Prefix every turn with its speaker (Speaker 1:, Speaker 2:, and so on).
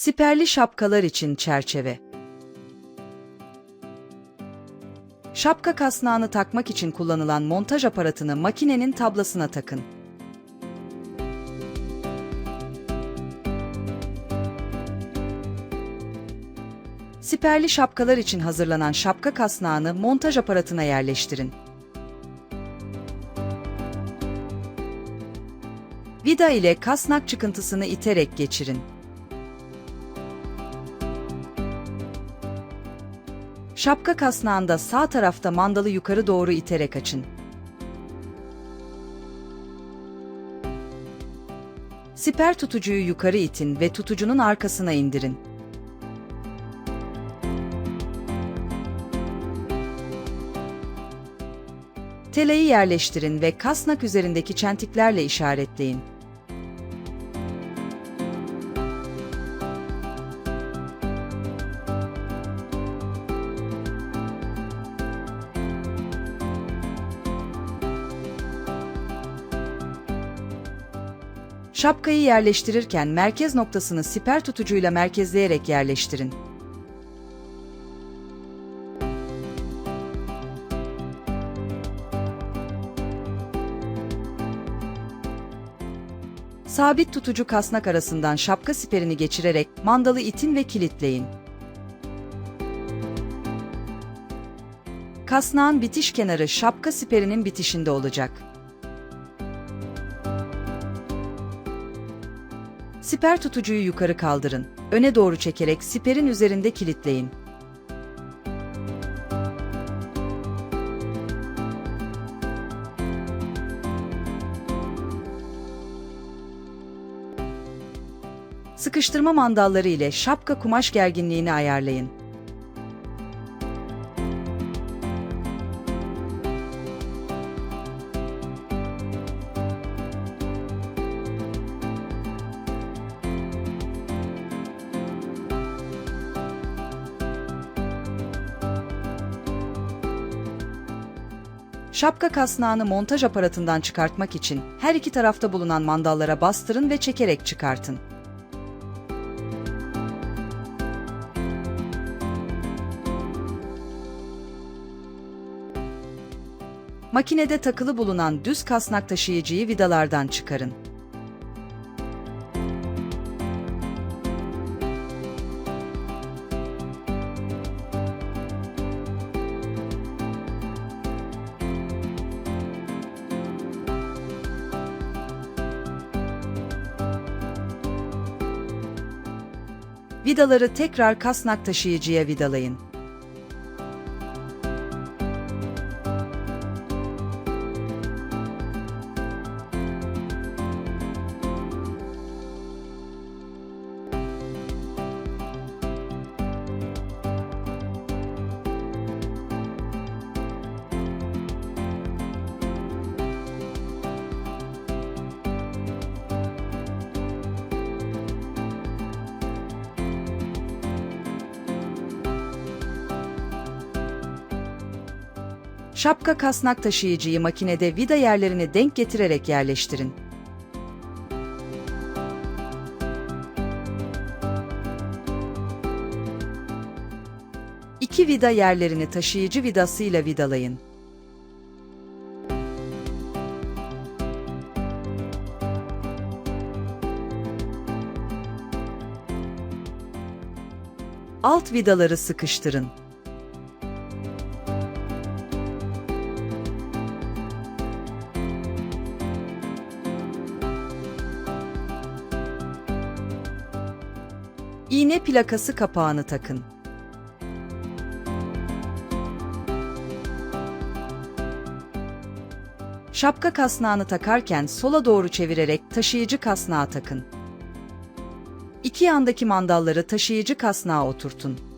Speaker 1: Siperli şapkalar için çerçeve. Şapka kasnağını takmak için kullanılan montaj aparatını makinenin tablasına takın. Siperli şapkalar için hazırlanan şapka kasnağını montaj aparatına yerleştirin. Vida ile kasnak çıkıntısını iterek geçirin. Şapka kasnağında sağ tarafta mandalı yukarı doğru iterek açın. Siper tutucuyu yukarı itin ve tutucunun arkasına indirin. Teleyi yerleştirin ve kasnak üzerindeki çentiklerle işaretleyin. Şapkayı yerleştirirken merkez noktasını siper tutucuyla merkezleyerek yerleştirin. Sabit tutucu kasnak arasından şapka siperini geçirerek mandalı itin ve kilitleyin. Kasnağın bitiş kenarı şapka siperinin bitişinde olacak. Siper tutucuyu yukarı kaldırın. Öne doğru çekerek siperin üzerinde kilitleyin. Sıkıştırma mandalları ile şapka kumaş gerginliğini ayarlayın. Şapka kasnağını montaj aparatından çıkartmak için her iki tarafta bulunan mandallara bastırın ve çekerek çıkartın. Makinede takılı bulunan düz kasnak taşıyıcıyı vidalardan çıkarın. Vidaları tekrar kasnak taşıyıcıya vidalayın. Şapka kasnak taşıyıcıyı makinede vida yerlerine denk getirerek yerleştirin. İki vida yerlerini taşıyıcı vidasıyla vidalayın. Alt vidaları sıkıştırın. İğne plakası kapağını takın. Şapka kasnağını takarken sola doğru çevirerek taşıyıcı kasnağa takın. İki yandaki mandalları taşıyıcı kasnağa oturtun.